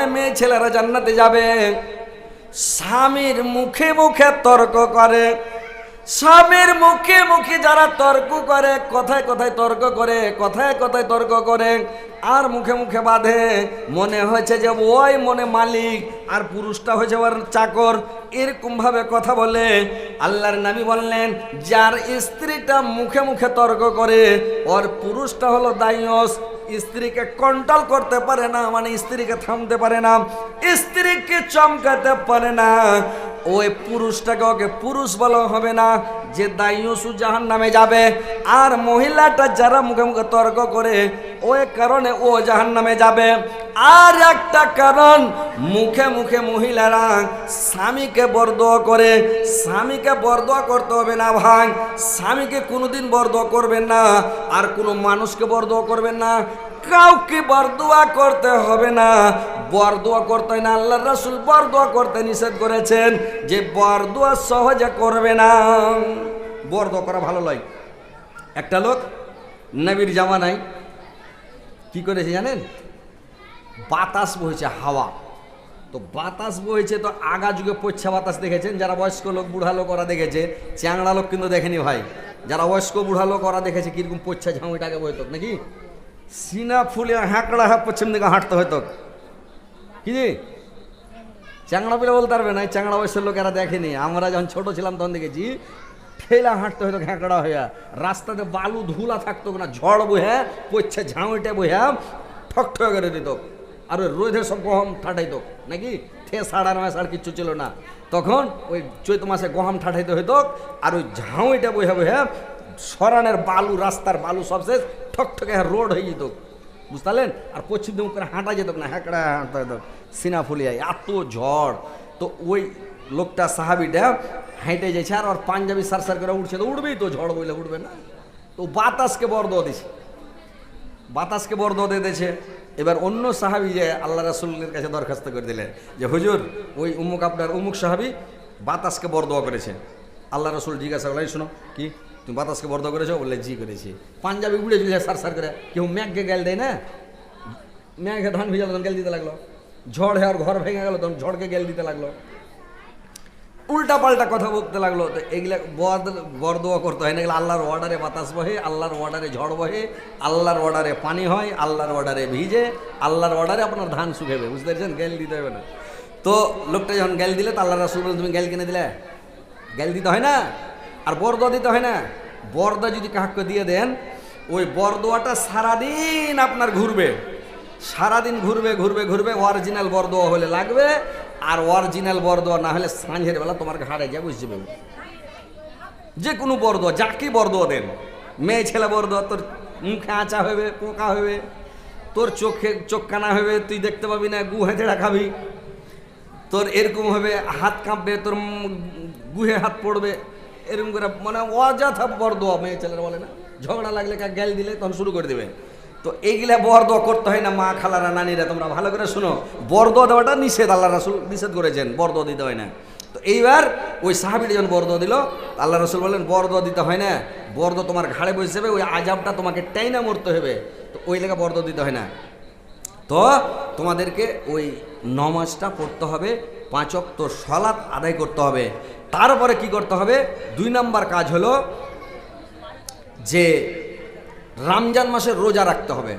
কারণে মেয়ে ছেলেরা জান্নাতে যাবে। স্বামীর মুখে মুখে তর্ক করে। স্বামীর মুখে মুখে যারা তর্ক করে, কথায় কথায় তর্ক করে, কথায় কথায় তর্ক করে, আর মুখে মুখে বাঁধে। মনে হয়েছে যে, ওই মনে মালিক আর পুরুষটা হয়েছে ওর চাকর। এরকম ভাবে কথা বলে। আল্লাহর নামি বললেন, যার স্ত্রীটা মুখে মুখে তর্ক করে, ওর পুরুষটা হলো দায়স। স্ত্রীকে কন্ট্রোল করতে পারে না মানে স্ত্রীকে থামতে পারে না, স্ত্রীকে চমকাতে পারে না। ওই পুরুষটাকে ওকে পুরুষ বলা হবে না। যে দায়ুসু জাহান নামে যাবে, আর মহিলাটা যারা মুখে মুখে তর্ক করে, ওই কারণে ও জাহান নামে যাবে। আর একটা কারণ, মুখে মুখে মহিলারা স্বামীকে বরদোয়া করে, স্বামীকে বরদোয়া করতে হবে না ভাই। স্বামীকে কোনোদিন বরদোয়া করবেন না, আর কোনো মানুষকে বরদোয়া করবেন না। কাউকে বরদোয়া করতে হবে না। বরদোয়া করতে না আল্লাহ রসুল বরদোয়া করতে নিষেধ করেছেন যে বরদোয়া সহজে করবে না। বরদোয়া করা ভালো লয় একটা লোক নবীর জামানায় কি করেছে জানেন? বাতাস বইছে, হাওয়া। তো বাতাস বইছে, তো আগা যুগে পচ্ছা বাতাস দেখেছেন? যারা বয়স্ক লোক, বুড়া লোক ওরা দেখেছে। চ্যাংড়া লোক কিন্তু দেখেনি ভাই। যারা বয়স্ক, বুড়া লোক ওরা দেখেছে, কীরকম পচ্ছা ঝাউটাকে বইত, নাকি? সিনা ফুলে হ্যাঁকড়া হ্যাঁ পশ্চিম দিকে হাঁটতে হয়তো কি? চ্যাংড়া পেলে বলতে পারবে না চ্যাংড়া বয়সের লোকেরা দেখেনি আমরা যখন ছোট ছিলাম তখন দেখেছি ঠেলা হাঁটতে হয়তো হ্যাঁকড়া হইয়া রাস্তাতে বালু ধুলা থাকতো না ঝড় বহে পচ্ছে ঝাউইটা বহে ঠক ঠক করে দিত আর ওই রোদে সব গহম ঠাটাইতো নাকি ঠে সাড়া নয় সাড় কিচ্ছু ছিল না তখন ওই চৈত মাসে গহম ঠাঠাইতে হইতো আর ওই ঝাউইটা বহে বহে সরানের বালু রাস্তার বালু সব শেষ ঠক ঠকে রোড হয়ে যেত বুঝতে পারলেন আর পশ্চিম দিক করে হাঁটা যেত না, হ্যাঁকড়া হাঁটতে হতো, সিনা ফুলিয়ায় এত ঝড়। তো ওই লোকটা সাহাবিটা হেঁটে যাচ্ছে আর ওর পাঞ্জাবি সার সার করে উঠছে তো উঠবেই তো ঝড় বইলে উঠবে না। তো বাতাসকে বরদ দিছে, বাতাসকে বরদ দিয়ে দিয়েছে। এবার অন্য সাহাবি যে আল্লাহ রাসুলের কাছে দরখাস্ত করে দিলেন, যে হুজুর, ওই উমুক আপনার উমুক সাহাবি বাতাসকে বরদোয়া করেছে। আল্লাহ রসুল জিজ্ঞাসা করলেন শোনো, কি? তুমি বাতাসকে বরদোয়া করেছ বললে জি করেছি পাঞ্জাবি উড়ে চলে সার সার করে কেউ ম্যাগকে গেল দেয় না ম্যাঘে ধান ভিজালো তখন গেল দিতে লাগল ঝড় আর ঘর ভেঙে গেল তখন ঝড়কে গেল দিতে লাগল উল্টা পাল্টা কথা বলতে লাগল তো এগুলা বদ বরদোয়া করতে হয় না এগুলো আল্লাহর অর্ডারে বাতাস বহে আল্লাহর অর্ডারে ঝড় বহে আল্লাহর অর্ডারে পানি হয় আল্লাহর অর্ডারে ভিজে আল্লাহর অর্ডারে আপনার ধান শুকাবে বুঝতে পেরেছেন গ্যাল দিতে হবে না তো লোকটা যখন গ্যাল দিলে তো আল্লাহ রাসুল তুমি গ্যাল কিনে দিলে গ্যাল দিতে হয় না আর বরদোয়া দিতে হয় না বরদা যদি কাহাকে দিয়ে দেন ওই বরদোয়াটা সারাদিন আপনার ঘুরবে সারাদিন ঘুরবে ঘুরবে ঘুরবে অরিজিনাল বরদোয়া হলে লাগবে আর অরিজিনাল বরদোয়া না হলে সাঁঝের বেলা তোমার ঘাড়ে যা বুঝতে পারবে যে কোনো বরদোয়া যাকে বরদোয়া দেন মেয়ে ছেলে বরদোয়া তোর মুখে আঁচা হবে পোকা হবে তোর চোখে চোখ কানা হবে তুই দেখতে পাবি না গু হেঁচড়া খাবি তোর এরকম হবে হাত কাঁপবে তোর গুহে হাত পড়বে এরকম করে মানে অযথা বরদোয়া মেয়ে ছেলেরা বলে না? ঝগড়া লাগলে কা গ্যাল দিলে তখন শুরু করে দেবে। তো এইগুলা বরদোয়া করতে হয় না মা খালারা নানিরা, তোমরা ভালো করে শোনো। বরদোয়া দেওয়াটা নিষেধ, আল্লাহ রাসুল নিষেধ করেছেন, বরদোয়া দিতে হয় না। তো এইবার ওই সাহাবিটা যখন বরদোয়া দিল, আল্লাহ রসুল বললেন, বরদোয়া দিতে হয় না। বরদোয়া তোমার ঘাড়ে বসে যাবে, ওই আজাবটা তোমাকে টাইনা মরতে হবে। তো ওই লেখা বরদোয়া দিতে হয় না। তো তোমাদেরকে ওই নমাজটা পড়তে হবে পাঁচক তো সলাৎ আদায় করতে হবে। তারপরে কি করতে হবে? দুই নাম্বার কাজ হলো যে রমজান মাসের রোজা রাখতে হবে।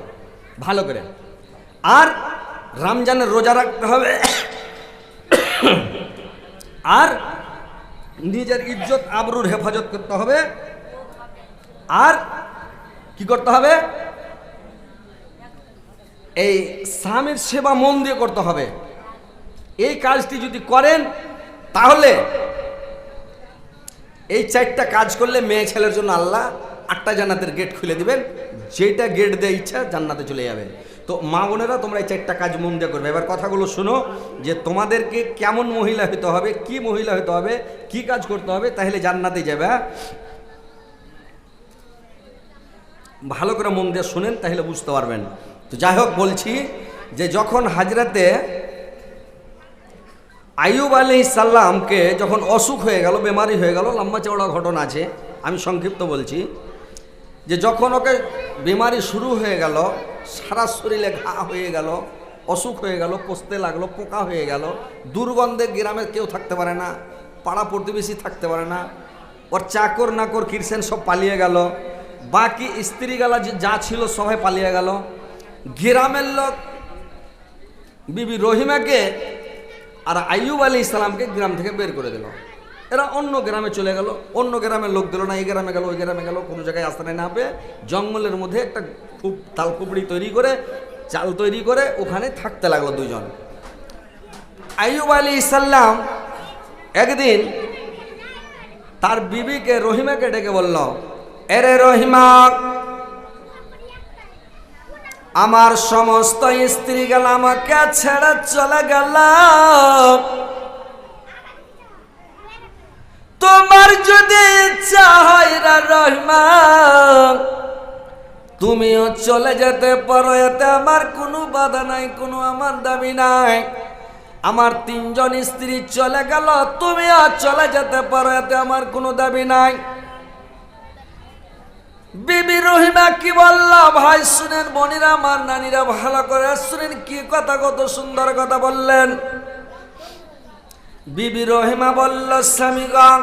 ভালো করে। আর রমজানের রোজা রাখতে হবে। আর নিজের ইজ্জত, আবরুর হেফাজত করতে হবে। আর কি করতে হবে? এই স্বামীর সেবা মন দিয়ে করতে হবে। এই কাজটি যদি করেন, তাহলে এই চারটা কাজ করলে মেয়ে ছেলের জন্য আল্লাহ আটটা জান্নাতের গেট খুলে দিবেন। যেটা গেট দেয় ইচ্ছা জান্নাতে চলে যাবে। তো মা বোনেরা, তোমরা এই চারটা কাজ মন দিয়ে করবে। এবার কথাগুলো শোনো, যে তোমাদেরকে কেমন মহিলা হতে হবে, কি মহিলা হতে হবে, কি কাজ করতে হবে, তাহলে জান্নাতে যাবে হ্যাঁ? ভালো করে মন দিয়ে শুনেন, তাহলে বুঝতে পারবেন। তো যাই হোক, বলছি যে যখন হাজরাতে আইয়ুব আলি সাল্লামকে যখন অসুখ হয়ে গেল, বেমারি হয়ে গেল, লম্বা চওড়া ঘটনা আছে, আমি সংক্ষিপ্ত বলছি, যে যখন ওকে বেমারি শুরু হয়ে গেল, সারা শরীরে ঘা হয়ে গেল, অসুখ হয়ে গেল, পচতে লাগল, পোকা হয়ে গেল, দুর্গন্ধে গ্রামে কেউ থাকতে পারে না, পাড়া প্রতিবেশী থাকতে পারে না, ওর চাকর নাকর কিরসেন সব পালিয়ে গেল, বাকি স্ত্রী গালা যা ছিল সবাই পালিয়ে গেল, গ্রামের লোক বিবি রহিমাকে আর আইয়ুব আলী ইসলামকে গ্রাম থেকে বের করে দিল। এরা অন্য গ্রামে চলে গেল, অন্য গ্রামের লোক দিল না, এই গ্রামে গেল, ওই গ্রামে গেল, কোনো জায়গায় আশ্রয় না পেয়ে জঙ্গলের মধ্যে একটা খুব তালকুপড়ি তৈরি করে, চাল তৈরি করে ওখানে থাকতে লাগল দুজন আইয়ুব আলী ইসাল্লাম একদিন তার বিবিকে রহিমাকে ডেকে বলল, এরে রহিমা আমার সমস্ত স্ত্রী গেল আমাকে ছেড়ে চলে গেল তোমার যদি ইচ্ছা হয় রহমান, তুমিও চলে যেতে পারো, এতে আমার কোনো বাধা নাই, কোনো আমার দাবি নাই। আমার তিনজন স্ত্রী চলে গেল, তুমিও চলে যেতে পারো, এতে আমার কোনো দাবি নাই। বিবি রহিমা কি বলল? ভাই, শুনেন বোনেরা আমার নানিরা ভালো করে শুনেন, কি কথা, কত সুন্দর কথা বললেন। বিবি রহিমা বলল স্বামীগণ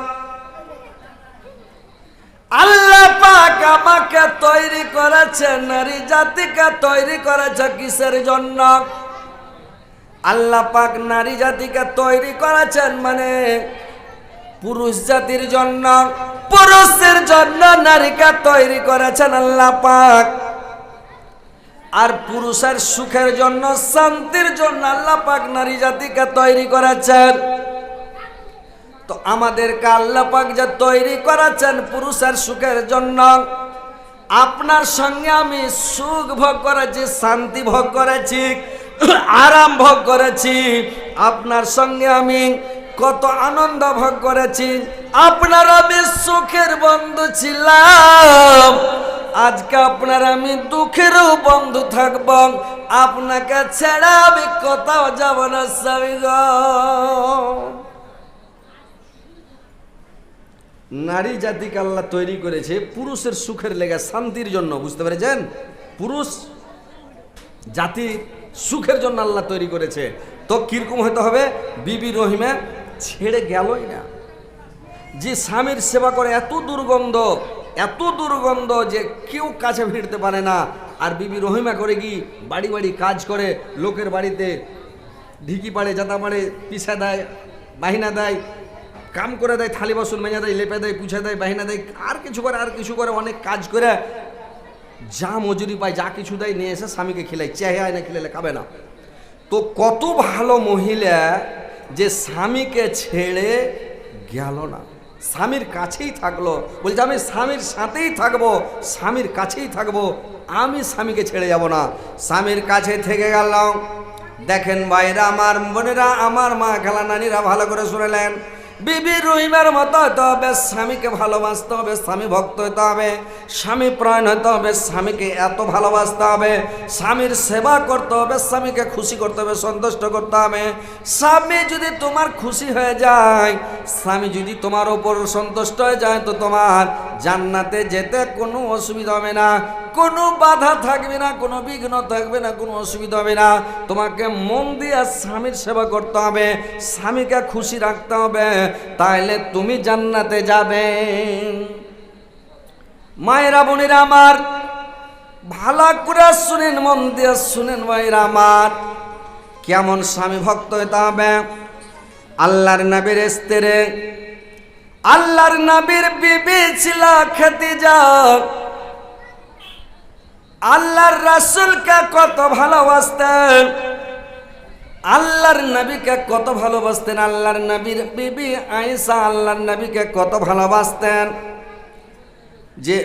আল্লাহ পাক আমাকে তৈরি করেছে, নারী জাতিকে তৈরি করেছে কিসের জন্য? আল্লাহ পাক নারী জাতিকে তৈরি করেছেন মানে পুরুষ জাতির জন্য। পুরুষের জন্য নারীকে তৈরি করেছেন আল্লাহ পাক। আর পুরুষের সুখের জন্য, শান্তির জন্য আল্লাহ পাক নারী জাতিকে তৈরি করেছেন। তো আমাদেরকে আল্লাহ পাক যে তৈরি করেছেন পুরুষের সুখের জন্য, আপনার সঙ্গে আমি সুখ ভোগ করেছি, শান্তি ভোগ করেছি, আরাম ভোগ করেছি। আপনার সঙ্গে আমি কত আনন্দ ভোগ করেছি। আপনার বেশ সুখের বন্ধু ছিলাম। আজকে আপনার আমি দুঃখেরও বন্ধু থাকব। আপনাকে ছেড়ে আমি কোথাও যাব না, স্বামী নারী জাতিকে আল্লাহ তৈরি করেছে, পুরুষের সুখের লেগে শান্তির জন্য, বুঝতে পেরেছেন? পুরুষ জাতি সুখের জন্য আল্লাহ তৈরি করেছে। তো কীরকম হতে হবে? বিবি রহিমা ছেড়ে গেলই না। যে স্বামীর সেবা করে এত দুর্গন্ধ এত দুর্গন্ধ যে কেউ কাছে ভিড়তে পারে না। আর বিবি রহিমা করে কি বাড়ি বাড়ি কাজ করে, লোকের বাড়িতে ঢিকি পাড়ে জাতা পাড়ে, পিছা দেয়, বাহিনা দেয়, কাম করে দেয়, থালি বাসন মেজা দেয়, লেপে দেয়, পুছে দেয়, বাহিনা দেয়, আর কিছু করে, আর কিছু করে, অনেক কাজ করে। যা মজুরি পায়, যা কিছু দেয়, নিয়ে এসে স্বামীকে খেলায় চেহে আয় না খেলে খাবে না। তো কত ভালো মহিলা যে স্বামীকে ছেড়ে গেল না। স্বামীর কাছেই থাকল। বলছে, আমি স্বামীর সাথেই থাকব, স্বামীর কাছেই থাকব, আমি স্বামীকে ছেড়ে যাব না। স্বামীর কাছে থেকে গেলাম। দেখেন ভাইরা, আমার বোনেরা, আমার মা খেলা নানিরা ভালো করে শুনেলেন। বিবি রহিমের মতো হতে হবে স্বামীকে ভালোবাসতে হবে, স্বামী ভক্ত হতে হবে, স্বামী প্রয়ণ হতে হবে, স্বামীকে এত ভালোবাসতে হবে, স্বামীর সেবা করতে হবে, স্বামীকে খুশি করতে হবে, সন্তুষ্ট করতে হবে। স্বামী যদি তোমার খুশি হয়ে যায়, স্বামী যদি তোমার ওপর সন্তুষ্ট হয়ে যায়, তো তোমার জান্নাতে যেতে কোনো অসুবিধা হবে না। কোনো বাধা থাকবে না, কোনো বিঘ্ন থাকবে না, কোনো অসুবিধা হবে না। তোমাকে মন দিয়ে স্বামীর সেবা করতে হবে, স্বামীকে খুশি রাখতে হবে, তাইলে তুমি জান্নাতে যাবে। মায়েরা, বোনেরা আমার, ভালো করে শুনেন, মন দিয়ে শুনেন মায়েরা আমার, কেমন স্বামী ভক্ত হতে হবে। আল্লাহর নবীর স্ত্রী, আল্লাহর নবীর বিবি ছিল খাদিজা। আল্লাহর রাসূলকে কত ভালোবাসতেন, আল্লাহর নবীকে কত ভালোবাসতেন, আল্লাহর নবীর বিবি আয়েশা আল্লাহর নবীকে কত ভালোবাসতেন, যে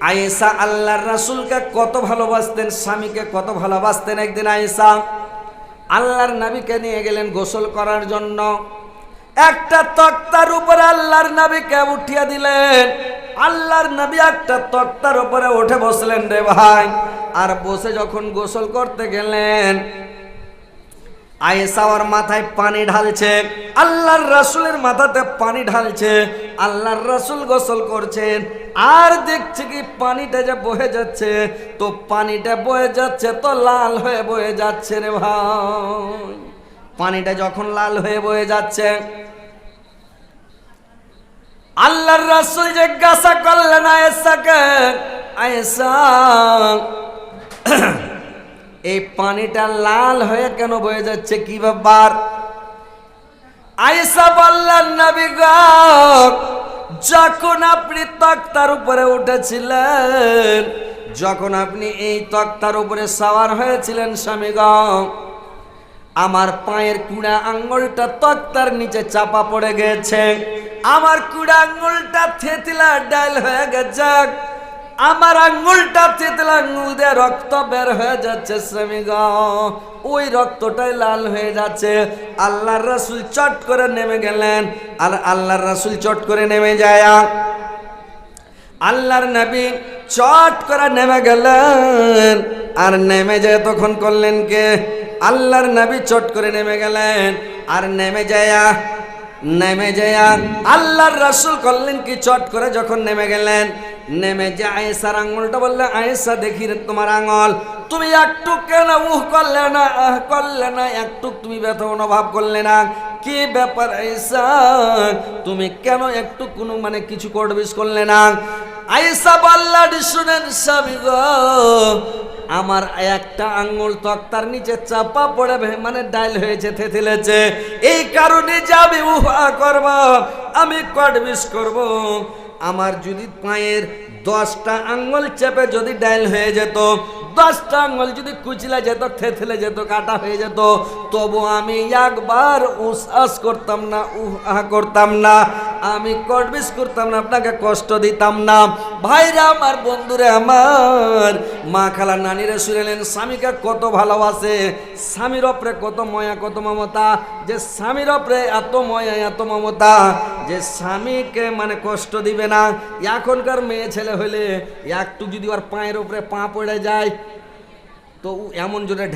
আয়েশা আল্লাহর রাসূলকে কত ভালোবাসতেন, স্বামীকে কত ভালোবাসতেন একদিন আয়েশা, আল্লাহর নবীকে নিয়ে গেলেন গোসল করার জন্য। একটা তক্তার উপরে আল্লাহর নবীকে উঠিয়ে দিলেন। আল্লাহর নবী একটা তক্তার উপরে উঠে বসলেন রে ভাই। আর বসে যখন গোসল করতে গেলেন আয়েশা ওর মাথায় পানি ঢালছে, আল্লাহর রাসূলের মাথাতে পানি ঢালছে, আল্লাহর রাসূল গোসল করছেন, আর দেখছে কি পানিটা যে বয়ে যাচ্ছে, তো পানিটা বয়ে যাচ্ছে তো লাল হয়ে বয়ে যাচ্ছে রে ভাই। পানিটা যখন লাল হয়ে বয়ে যাচ্ছে আল্লাহর রাসূল জিজ্ঞাসা করলেন আয়েশাকে আয়েশা, এই পানিটা লাল হয়ে কেন বয়ে যাচ্ছে কি ব্যাপার? আয়েশা বললেন, নবী যখন আপনি তক্তার উপরে উঠেছিলেন, যখন আপনি এই তক্তার উপরে সাওয়ার হয়েছিলেন, স্বামী গো আমার পায়ের কুড়া আঙ্গুলটা তক্তার নিচে চাপা পড়ে গেছে। আমার কুড়া আঙ্গুলটা থেতলা ডাল হয়ে গেছে। আমার আঙ্গুলটা থেতলা আঙ্গুল দিয়ে রক্ত বের হয়ে যাচ্ছে গো। ওই রক্তটাই লাল হয়ে যাচ্ছে। আল্লাহর রাসূল চট করে নেমে গেলেন। আর আল্লাহর রাসূল চট করে নেমে যায়। আল্লাহর নবী চট করে নেমে গেলেন। আর নেমে যায় তখন করলেন কে? আল্লাহর নাবি চট করে নেমে গেলেন। আর নেমে যায়া নেমে যায়া। আল্লাহর রাসূল করলেন কি? চট করে যখন নেমে গেলেন, নেমে যে আয়েসার আঙুলটা বললে আয়েসা দেখি রে তোমার আঙুল। তুমি একটু কেন উহ করলে না, আহ করলে না? একটু তুমি ব্যথা অনুভব করলে না? কি ব্যাপার আয়েসা তুমি কেন একটু কোনো মানে কিছু করবিস করলে না? আইসা বল্লাডি শুনেন স্বামী গো, আমার একটা আঙ্গুল তক্তার নিচে চাপা পড়ে মানে ডাইল হয়েছে থেতেলেছে এই কারণে যাবে উহা করব, আমি কটবিস করব। আমার যদি পায়ের দশটা আঙ্গুল চেপে যদি ডাইল হয়ে যেত দশটা আঙ্গুল যদি কুচলে যেত, থেথেলে যেত, কাটা হয়ে যেত, তবু আমি একবার উসাস করতাম না, উহা করতাম না। আমি কটবিস করতাম না, আপনাকে কষ্ট দিতাম না। ভাইরা আমার, বন্ধুরে আমার, মা খালা নানিরে শুনেলেন স্বামীকে কত ভালোবাসে, স্বামীর ওপরে কত ময়া, কত মমতা, যে স্বামীর ওপরে এত ময়া, এত মমতা, যে স্বামীকে মানে কষ্ট দিবে না। এখনকার মেয়ে ছেলে হলে একটু যদি ওর পায়ের উপরে পা পড়ে যায় তো এমন জোরে